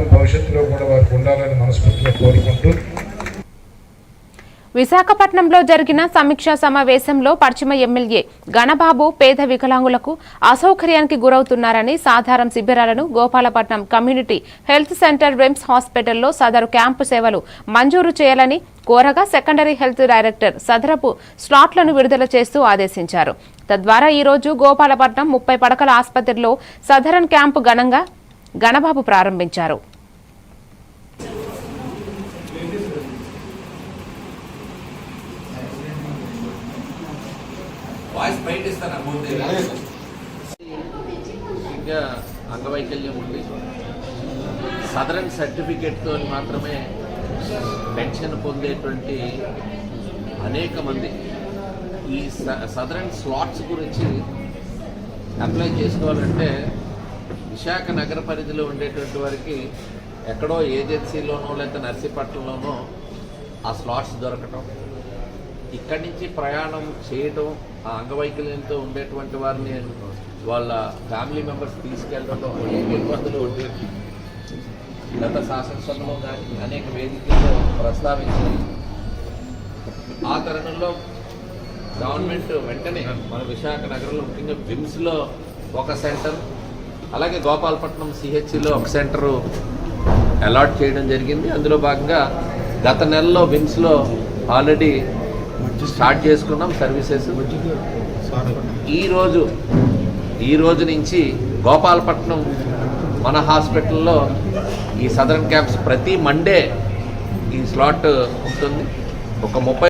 ఆరోగ్యం భవిష్యత్తులో కూడా వారికి ఉండాలని మనస్ఫూర్తిగా కోరుకుంటూ విశాఖపట్నంలో జరిగిన సమీక్షా సమావేశంలో పశ్చిమ ఎమ్మెల్యే గణబాబు పేద వికలాంగులకు అసౌకర్యానికి గురవుతున్నారని సాధారణ శిబిరాలను Gopalapatnam community health centre VIMS హాస్పిటల్లో సదరు క్యాంపు సేవలు మంజూరు చేయాలని కోరగా సెకండరీ హెల్త్ డైరెక్టర్ సదరపు స్లాట్లను విడుదల చేస్తూ ఆదేశించారు. తద్వారా ఈరోజు గోపాలపట్నం ముప్పై పడకల ఆసుపత్రిలో సదరన్ క్యాంపు ఘనంగా గణబాబు ప్రారంభించారు. వాయిస్ బయట ఇస్తాను అమౌంట్ ఇంకా అంగవైకల్యం ఉంది. సదరన్ సర్టిఫికేట్తో మాత్రమే పెన్షన్ పొందేటువంటి అనేక మంది ఈ స- సదరన్ స్లాట్స్ గురించి అప్లై చేసుకోవాలంటే విశాఖ నగర పరిధిలో ఉండేటువంటి వారికి ఎక్కడో ఏజెన్సీలోనో లేకపోతే నర్సీపట్నంలోనో ఆ స్లాట్స్ దొరకటం. ఇక్కడి నుంచి ప్రయాణం చేయడం ఆ అంగవైకల్యంతో ఉండేటువంటి వారిని వాళ్ళ ఫ్యామిలీ మెంబర్స్ తీసుకెళ్ళడంలో అనేక ఇబ్బందులు ఉండేవి గత శాసనసభలో కానీ అనేక వేదికల్లో ప్రస్తావించింది ఆ తరుణంలో గవర్నమెంట్ వెంటనే మన విశాఖ నగరంలో ముఖ్యంగా విమ్స్లో ఒక సెంటర్ అలాగే గోపాలపట్నం సిహెచ్సిలో ఒక సెంటరు అలాట్ చేయడం జరిగింది. అందులో భాగంగా గత నెలలో విమ్స్లో ఆల్రెడీ స్టార్ట్ చేసుకున్నాం సర్వీసెస్ ఈరోజు ఈ రోజు నుంచి గోపాలపట్నం మన హాస్పిటల్లో ఈ సదరన్ క్యాంప్స్ ప్రతి మండే ఈ స్లాట్ ఉంటుంది. ఒక ముప్పై